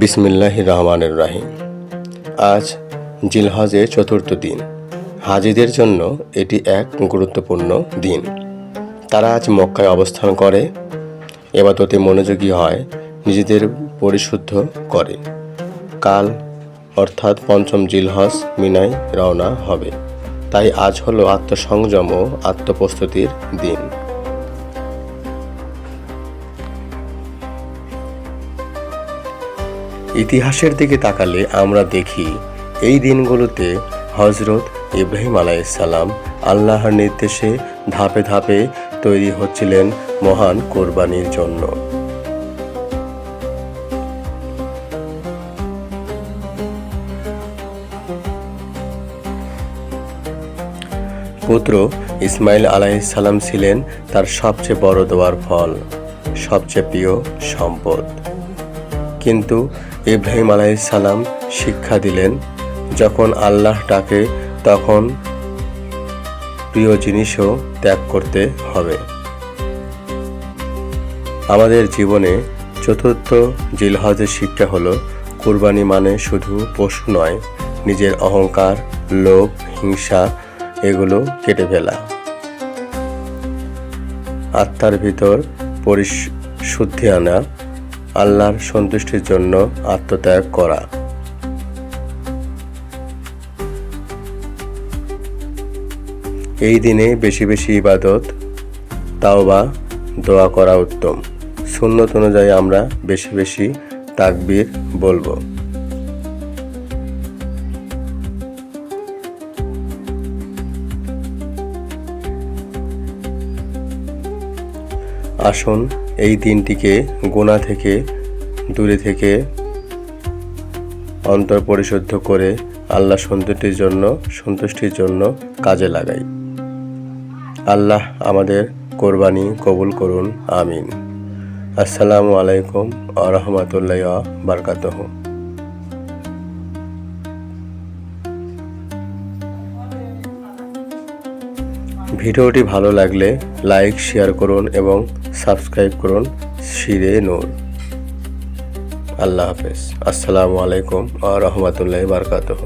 বিসমিল্লাহ রহমানুর রাহিম। আজ জিলহজের চতুর্থ দিন। হাজিদের জন্য এটি এক গুরুত্বপূর্ণ দিন। তারা আজ মক্কায় অবস্থান করে, এবাদতে মনোযোগী হয়, নিজেদের পরিশুদ্ধ করে। কাল, অর্থাৎ পঞ্চম জিলহজ মিনায় রওনা হবে। তাই আজ হলো আত্মসংযম ও আত্মপ্রস্তুতির দিন। ইতিহাসের দিকে তাকালে আমরা দেখি, এই দিনগুলোতে হজরত ইব্রাহিম আলাইসাল্লাম আল্লাহর নির্দেশে ধাপে ধাপে তৈরি হচ্ছিলেন মহান কোরবানির জন্য। পুত্র ইসমাইল আলাইসাল্লাম ছিলেন তার সবচেয়ে বড় দোয়ার ফল, সবচেয়ে প্রিয় সম্পদ। কিন্তু ইব্রাহিম আলাইসাল্লাম শিক্ষা দিলেন, যখন আল্লাহ ডাকে তখন প্রিয় জিনিসও ত্যাগ করতে হবে। আমাদের জীবনে চতুর্থ জিলহজের শিক্ষা হলো, কুরবানি মানে শুধু পশু নয়, নিজের অহংকার, লোভ, হিংসা এগুলো কেটে ফেলা। আত্মার ভিতর পরিশুদ্ধি আনা আল্লাহর সন্তুষ্টির জন্য আত্মত্যাগ করা। এই দিনে বেশি বেশি ইবাদত, তাওবা, দোয়া করা উত্তম। শূন্যত অনুযায়ী আমরা বেশি বেশি তাকবির বলব। আসুন, এই দিনটিকে গোনা থেকে দূরে থেকে অন্তর পরিশুদ্ধ করে আল্লাহ সন্তুষ্টির জন্য সন্তুষ্টির জন্য কাজে লাগাই। আল্লাহ আমাদের কোরবানি কবুল করুন, আমিন। আসসালামু আলাইকুম আ রহমতুল্লাহ বারকাতহ। ভিডিওটি ভালো লাগলে লাইক, শেয়ার করুন এবং সাবস্ক্রাইব করুন শিরে নূর। আল্লাহ হাফেজ। আসসালামু আলাইকুম আ রহমতুল্লাহ বারকাতহ।